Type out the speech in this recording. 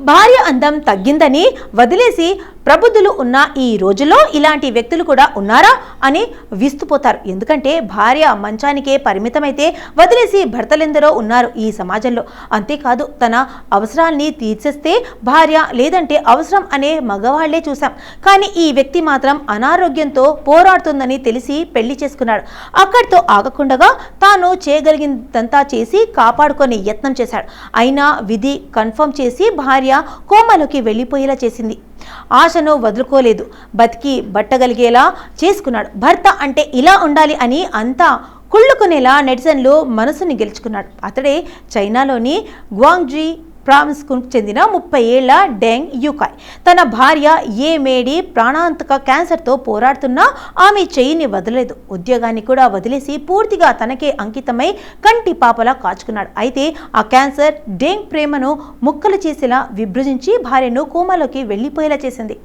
భార్య అందం తగ్గిందని వదిలేసి ప్రబుద్ధులు ఉన్న ఈ రోజుల్లో ఇలాంటి వ్యక్తులు కూడా ఉన్నారా అని విస్తుపోతారు. ఎందుకంటే భార్య మంచానికే పరిమితమైతే వదిలేసి భర్తలెందరో ఉన్నారు ఈ సమాజంలో. అంతేకాదు తన అవసరాల్ని తీర్చేస్తే భార్య లేదంటే అవసరం అనే మగవాళ్ళే చూశాం. కానీ ఈ వ్యక్తి మాత్రం అనారోగ్యంతో పోరాడుతుందని తెలిసి పెళ్ళి చేసుకున్నాడు. అక్కడితో ఆగకుండగా తాను చేయగలిగిందంతా చేసి కాపాడుకొని యత్నం చేశాడు. అయినా విధి కన్ఫర్మ్ చేసి భార్య కోమలోకి వెళ్ళిపోయేలా చేసింది. ఆశను వదులుకోలేదు. బతికి బట్టగలిగేలా చేసుకున్నాడు. భర్త అంటే ఇలా ఉండాలి అని అంతా కుళ్ళుకునేలా నెటిజన్లు మనసుని గెలుచుకున్నాడు. అతడే చైనాలోని గ్వాంగ్జీ ప్రావిన్స్కు చెందిన ముప్పై ఏళ్ళ డెంగ్ యుకాయ్ తన భార్య ఏ మేడి ప్రాణాంతక క్యాన్సర్తో పోరాడుతున్నా ఆమె చెయ్యిని వదలలేదు. ఉద్యోగాన్ని కూడా వదిలేసి పూర్తిగా తనకే అంకితమై కంటి పాపలా కాచుకున్నాడు. అయితే ఆ క్యాన్సర్ డెంగ్ ప్రేమను ముక్కలు చేసేలా విభజించి భార్యను కోమాలోకి వెళ్ళిపోయేలా చేసింది.